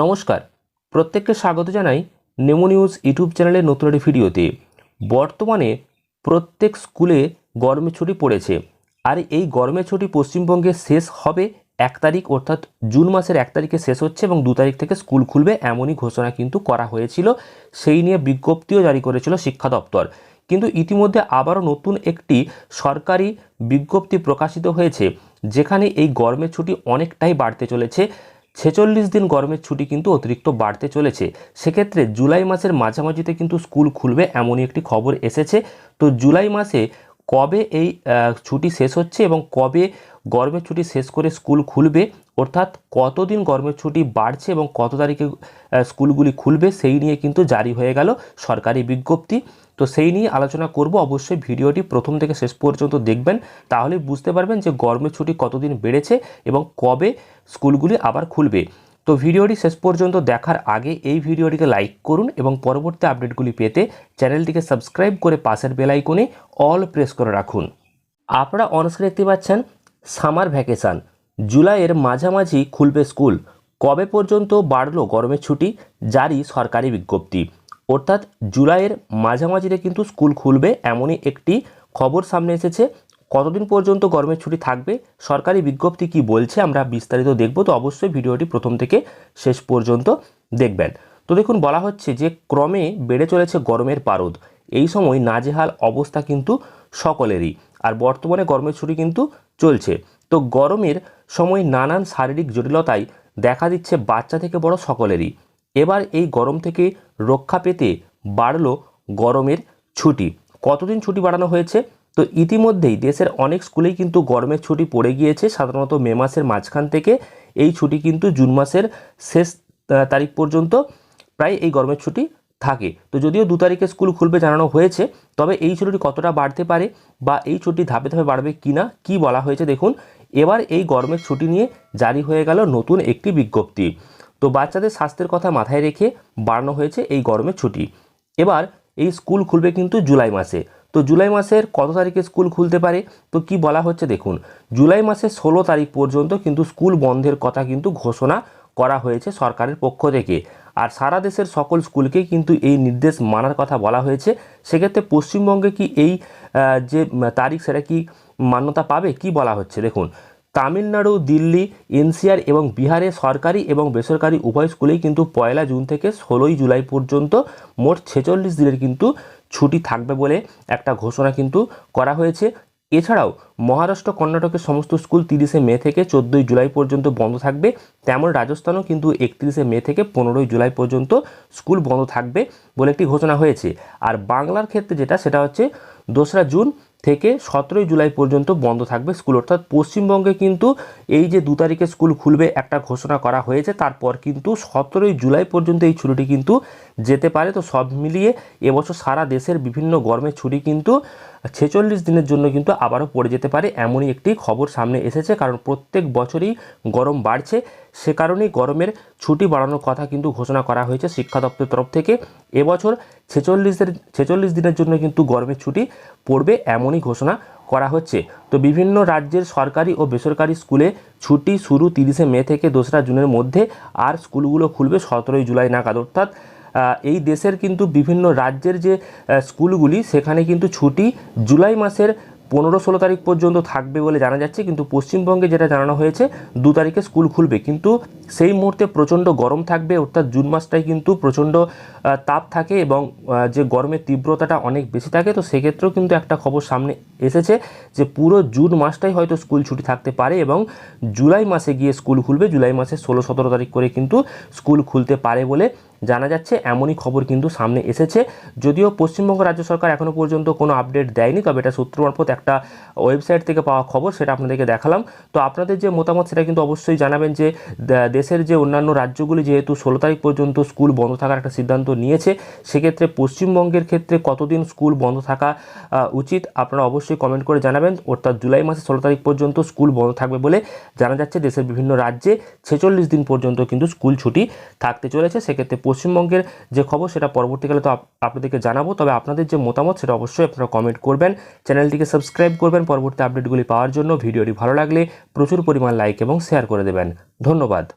নমস্কার। প্রত্যেককে স্বাগত জানাই নেমো নিউজ ইউটিউব চ্যানেলের নতুন একটি ভিডিওতে। বর্তমানে প্রত্যেক স্কুলে গরমের ছুটি পড়েছে। আর এই গরমের ছুটি পশ্চিমবঙ্গে শেষ হবে এক তারিখ, অর্থাৎ জুন মাসের এক তারিখে শেষ হচ্ছে এবং দু তারিখ থেকে স্কুল খুলবে এমনই ঘোষণা কিন্তু করা হয়েছিল। সেই নিয়ে বিজ্ঞপ্তিও জারি করেছিল শিক্ষা দপ্তর। কিন্তু ইতিমধ্যে আবারও নতুন একটি সরকারি বিজ্ঞপ্তি প্রকাশিত হয়েছে, যেখানে এই গরমের ছুটি অনেকটাই বাড়তে চলেছে। ছেচল্লিশ দিন গরমের ছুটি কিন্তু অতিরিক্ত বাড়তে চলেছে। সেক্ষেত্রে জুলাই মাসের মাঝামাঝিতে কিন্তু স্কুল খুলবে এমনই একটি খবর এসেছে। তো জুলাই মাসে কবে এই ছুটি শেষ হচ্ছে এবং কবে গরমের ছুটি শেষ করে স্কুল খুলবে, অর্থাৎ কতদিন গরমের ছুটি বাড়ছে এবং কত তারিখে স্কুলগুলি খুলবে সেই নিয়ে কিন্তু জারি হয়ে গেল সরকারি বিজ্ঞপ্তি। তো সেই নিয়ে আলোচনা করব, অবশ্যই ভিডিওটি প্রথম থেকে শেষ পর্যন্ত দেখবেন, তাহলে বুঝতে পারবেন যে গরমের ছুটি কতদিন বেড়েছে এবং কবে স্কুলগুলি আবার খুলবে। তো ভিডিওটি শেষ পর্যন্ত দেখার আগে এই ভিডিওটিকে লাইক করুন এবং পরবর্তী আপডেটগুলি পেতে চ্যানেলটিকে সাবস্ক্রাইব করে পাশের বেল আইকনে অল প্রেস করে রাখুন। আপনারা অনস্ক্রিনে দেখতে পাচ্ছেন সামার ভ্যাকেশান। জুলাইয়ের মাঝামাঝি খুলবে স্কুল। কবে পর্যন্ত বাড়ল গরমের ছুটি, জারি সরকারি বিজ্ঞপ্তি। অর্থাৎ জুলাইয়ের মাঝামাঝিতে কিন্তু স্কুল খুলবে এমনই একটি খবর সামনে এসেছে। কতদিন পর্যন্ত গরমের ছুটি থাকবে, সরকারি বিজ্ঞপ্তি কি বলছে আমরা বিস্তারিত দেখব। তো অবশ্যই ভিডিওটি প্রথম থেকে শেষ পর্যন্ত দেখবেন। তো দেখুন, বলা হচ্ছে যে ক্রমে বেড়ে চলেছে গরমের পারদ। এই সময় নাজেহাল অবস্থা কিন্তু সকলেরই। আর বর্তমানে গরমের ছুটি কিন্তু চলছে। তো গরমের সময় নানান শারীরিক জটিলতায় দেখা দিচ্ছে বাচ্চা থেকে বড় সকলেরই। এবার এই গরম থেকে রক্ষা পেতে বাড়লো গরমের ছুটি। কতদিন ছুটি বাড়ানো হয়েছে? তো ইতিমধ্যেই দেশের অনেক স্কুলেই কিন্তু গরমের ছুটি পড়ে গিয়েছে। সাধারণত মে মাসের মাঝখান থেকে এই ছুটি কিন্তু জুন মাসের শেষ তারিখ পর্যন্ত প্রায় এই গরমের ছুটি থাকে। তো যদিও দু তারিখে স্কুল খুলবে জানানো হয়েছে, তবে এই ছুটিটি কতটা বাড়তে পারে বা এই ছুটি ধাপে ধাপে বাড়বে কি না কী বলা হয়েছে দেখুন। এবার এই গরমের ছুটি নিয়ে জারি হয়ে গেল নতুন একটি বিজ্ঞপ্তি। তো বাচ্চাদের স্বাস্থ্যের কথা মাথায় রেখে বাড়ানো হয়েছে এই গরমের ছুটি। এবার এই স্কুল খুলবে কিন্তু জুলাই মাসে। তো জুলাই মাসের কত তারিখে স্কুল খুলতে পারে? তো কি বলা হচ্ছে দেখুন, জুলাই মাসের ষোলো তারিখ পর্যন্ত কিন্তু স্কুল বন্ধের কথা কিন্তু ঘোষণা করা হয়েছে সরকারের পক্ষ থেকে। আর সারা দেশের সকল স্কুলকে কিন্তু এই নির্দেশ মানার কথা বলা হয়েছে। সেক্ষেত্রে পশ্চিমবঙ্গে কি এই যে তারিখ সেটা কি মান্যতা পাবে? কি বলা হচ্ছে? দেখুন, তামিলনাড়ু, দিল্লি, এনসিআর এবং বিহারে সরকারি এবং বেসরকারি উভয় স্কুলেই কিন্তু পয়লা জুন থেকে ষোলোই জুলাই পর্যন্ত মোট ছেচল্লিশ দিনের কিন্তু ছুটি থাকবে বলে একটা ঘোষণা কিন্তু করা হয়েছে। এছাড়াও মহারাষ্ট্র, কর্ণাটকের সমস্ত স্কুল তিরিশে মে থেকে চোদ্দোই জুলাই পর্যন্ত বন্ধ থাকবে। তেমন রাজস্থানও কিন্তু একত্রিশে মে থেকে পনেরোই জুলাই পর্যন্ত স্কুল বন্ধ থাকবে বলে একটি ঘোষণা হয়েছে। আর বাংলার ক্ষেত্রে যেটা, সেটা হচ্ছে দোসরা জুন থেকে সতেরোই জুলাই পর্যন্ত বন্ধ থাকবে স্কুল। অর্থাৎ পশ্চিমবঙ্গে কিন্তু এই যে দু তারিখে স্কুল খুলবে একটা ঘোষণা করা হয়েছে, তারপর কিন্তু সতেরোই জুলাই পর্যন্ত এই ছুটিটি কিন্তু যেতে পারে। তো সব মিলিয়ে এবছর সারা দেশের বিভিন্ন গরমের ছুটি কিন্তু ছেচল্লিশ দিনের জন্য কিন্তু আবারও পড়ে যেতে পারে, এমনই একটি খবর সামনে এসেছে। কারণ প্রত্যেক বছরই গরম বাড়ছে। সে কারণেই গরমের ছুটি বাড়ানোর কথা কিন্তু ঘোষণা করা হয়েছে শিক্ষা দপ্তরের তরফ থেকে। এবছর ছেচল্লিশের, ছেচল্লিশ দিনের জন্য কিন্তু গরমের ছুটি পড়বে, এমনই ঘোষণা করা হচ্ছে। তো বিভিন্ন রাজ্যের সরকারি ও বেসরকারি স্কুলে ছুটি শুরু তিরিশে মে থেকে দোসরা জুনের মধ্যে, আর স্কুলগুলো খুলবে সতেরোই জুলাই নাগাদ। অর্থাৎ এই দেশের কিন্তু বিভিন্ন রাজ্যের যে স্কুলগুলি, সেখানে কিন্তু ছুটি জুলাই মাসের পনেরো ষোলো তারিখ পর্যন্ত থাকবে বলে জানা যাচ্ছে। কিন্তু পশ্চিমবঙ্গে যেটা জানানো হয়েছে, দু তারিখে স্কুল খুলবে। কিন্তু সেই মুহূর্তে প্রচণ্ড গরম থাকবে, অর্থাৎ জুন মাসটাই কিন্তু প্রচণ্ড তাপ থাকে এবং যে গরমের তীব্রতাটা অনেক বেশি থাকে, তো সেক্ষেত্রেও কিন্তু একটা খবর সামনে এসেছে যে পুরো জুন মাসটাই হয়তো স্কুল ছুটি থাকতে পারে এবং জুলাই মাসে গিয়ে স্কুল খুলবে। জুলাই মাসে ষোলো সতেরো তারিখ করে কিন্তু স্কুল খুলতে পারে বলে জানা যাচ্ছে, এমনই খবর কিন্তু সামনে এসেছে। যদিও পশ্চিমবঙ্গ রাজ্য সরকার এখনও পর্যন্ত কোনো আপডেট দেয়নি, তবে এটা সূত্র মারফত একটা ওয়েবসাইট থেকে পাওয়া খবর, সেটা আপনাদেরকে দেখালাম। তো আপনাদের যে মতামত, সেটা কিন্তু অবশ্যই জানাবেন যে দেশের যে অন্যান্য রাজ্যগুলি, যেহেতু ষোলো তারিখ পর্যন্ত স্কুল বন্ধ থাকার একটা সিদ্ধান্ত নিয়েছে, সেক্ষেত্রে পশ্চিমবঙ্গের ক্ষেত্রে কতদিন স্কুল বন্ধ থাকা উচিত, আপনারা অবশ্যই কমেন্ট করে জানাবেন। অর্থাৎ জুলাই মাসে ষোলো তারিখ পর্যন্ত স্কুল বন্ধ থাকবে বলে জানা যাচ্ছে দেশের বিভিন্ন রাজ্যে। ছেচল্লিশ দিন পর্যন্ত কিন্তু স্কুল ছুটি থাকতে চলেছে, সেক্ষেত্রে পশ্চিমবঙ্গের যে খবর সেটা পরবর্তীকালে তো আপ- আপনাদেরকে জানাব। তবে আপনাদের যে মতামত সেটা অবশ্যই আপনারা কমেন্ট করবেন। চ্যানেলটিকে সাবস্ক্রাইব করবেন। পরবর্তী আপডেটগুলি পাওয়ার জন্য ভিডিওটি ভালো লাগলে প্রচুর পরিমাণ লাইক এবং শেয়ার করে দেবেন। ধন্যবাদ।